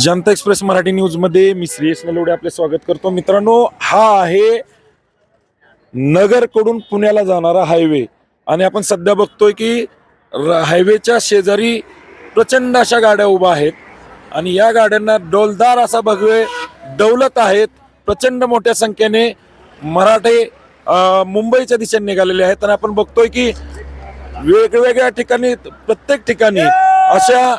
जनता express Marathi न्यूजमध्ये मी श्रेयस नलवडे आपले स्वागत करतो. मित्रांनो हा आहे नगरकडून पुण्याला जाणारा हायवे आणि आपण सध्या बघतोय की हायवेच्या शेजारी प्रचंड अशा गाड्या उभ्या आहेत. आणि या गाड्यांना डोलदार असा भगवे दौलत आहेत. प्रचंड मोठ्या संख्येने मराठे मुंबईच्या दिशेने निघालेले आहेत. आणि आपण बघतोय की वेगवेगळ्या ठिकाणी प्रत्येक ठिकाणी अशा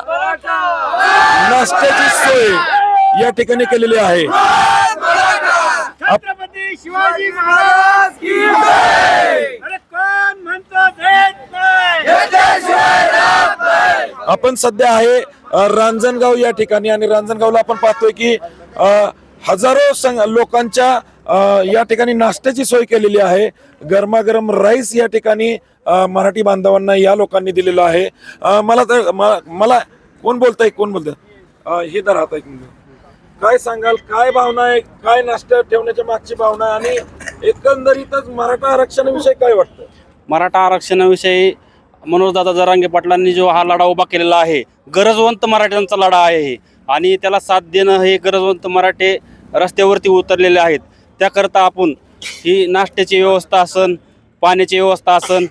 नाश्त्याची सोय या ठिकाणी केलेली आहे. छत्रपती शिवाजी महाराज की जय! अरे कोण म्हणतो देत नाही? आपण सध्या आहे रांजणगाव या ठिकाणी आणि रांजणगावला आपण पाहतोय की हजारो संग लोकांच्या या ठिकाणी नाश्त्याची सोय केलेली आहे. गरमागरम राईस या ठिकाणी मराठी बांधवांना या लोकांनी दिलेलं आहे. मला तर मला कोण बोलताय कोण बोलताय? हे तर राहत काय सांगाल काय भावना आहे काय नाश्ता ठेवण्याच्या मागची भावना आहे? आणि एकंदरीतच मराठा आरक्षणाविषयी काय वाटतं मराठा आरक्षणाविषयी मनोजदादा जरांगे पाटलांनी जो हा लढा उभा केलेला आहे गरजवंत मराठ्यांचा लढा आहे हे. आणि त्याला साथ देणं हे गरजवंत मराठे रस्त्यावरती उतरलेले आहेत. त्याकरता आपण ही नाश्त्याची व्यवस्था असन पाण्याची व्यवस्था असन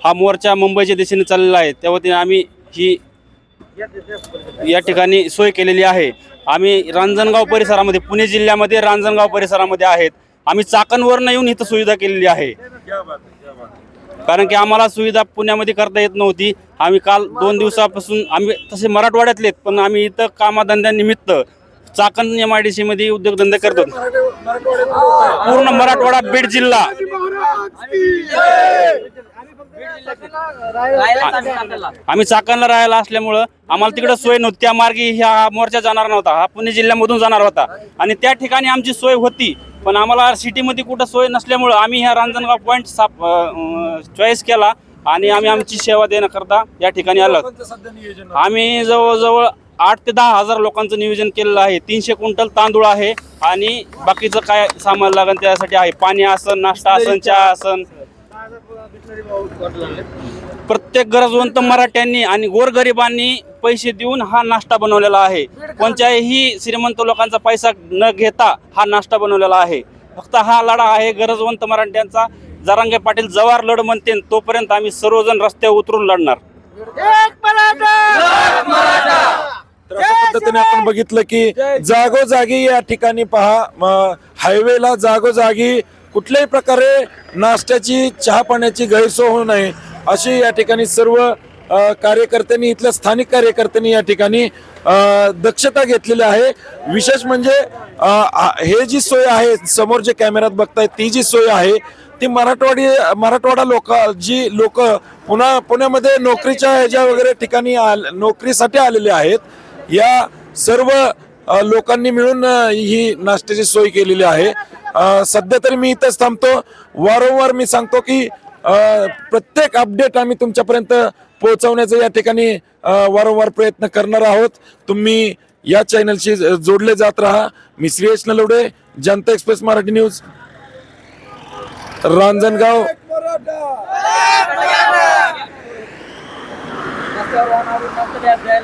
हा मोर्चा मुंबईच्या दिशेने चाललेला आहे. त्या वतीने आम्ही ही या ठिकाणी सोय केलेली आहे. आम्ही रांजणगाव परिसरामध्ये पुणे जिल्ह्यामध्ये रांजणगाव परिसरामध्ये आहेत. आम्ही चाकणवरनं येऊन इथं सुविधा केलेली आहे. कारण की आम्हाला सुविधा पुण्यामध्ये करता येत नव्हती. आम्ही काल दोन दिवसापासून आम्ही तसे मराठवाड्यातले पण आम्ही इथं कामाधंद्यानिमित्त Chakan M I D C मध्ये उद्योगधंदे करतो पूर्ण मराठवाडा बीड जिल्हा. आम्ही चाकणला राहायला असल्यामुळं आम्हाला तिकडं सोय नव्हती. त्या मार्गी ह्या मोर्चा जाणार नव्हता. हा पुणे जिल्ह्यामधून जाणार होता. आणि त्या ठिकाणी आमची सोय होती. पण आम्हाला सिटीमध्ये कुठं सोय नसल्यामुळं आम्ही ह्या रांजणगाव पॉईंट साप चॉईस केला आणि आम्ही आमची सेवा देण्याकरता या ठिकाणी आलो. आम्ही जवळजवळ आठ ते दहा हजार लोकांचं नियोजन केलेलं आहे. तीनशे क्विंटल तांदूळ आहे आणि बाकीचं काय सामान लागेल त्यासाठी आहे. पाणी असन नाश्ता असन चहा असन प्रत्येक गरजवंत मराठ्यांनी आणि गोरगरिबांनी पैसे देऊन हा नाश्ता बनवलेला आहे. कोणत्याही श्रीमंत लोकांचा पैसा न घेता हा नाश्ता बनवलेला आहे. फक्त हा लढा आहे गरजवंत मराठ्यांचा. जरांगे पाटील जवार लढ म्हणते तोपर्यंत आम्ही सर्वजण रस्त्यावर उतरून लढणार. तर अशा पद्धतीने आपण बघितलं की जागोजागी या ठिकाणी पहा हायवेला जागोजागी कुठल्याही प्रकारे नाश्त्याची चहा पाण्याची गैरसोय होऊ नये अशी या ठिकाणी सर्व कार्यकर्त्यांनी इथल्या स्थानिक कार्यकर्त्यांनी या ठिकाणी दक्षता घेतलेली आहे. विशेष म्हणजे हे जी सोय आहे समोर जे कॅमेऱ्यात बघताय ती जी सोय आहे ती मराठवाडी मराठवाडा लोक जी लोक पुन्हा पुण्यामध्ये नोकरीच्या ह्याच्या वगैरे ठिकाणी आल- नोकरीसाठी आलेले आहेत या सर्व लोकांनी मिळून ही नाश्त्याची सोय केलेली आहे. सध्या तरी मी इथंच थांबतो. वारंवार मी सांगतो की प्रत्येक अपडेट आम्ही तुमच्यापर्यंत पोहोचवण्याचा या ठिकाणी वारंवार प्रयत्न करणार आहोत. तुम्ही या चॅनलशी जोडले जात राहा. मी श्रेयस नलवडे जनता एक्सप्रेस मराठी न्यूज. रांजणगाव.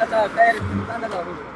रस्त्यावर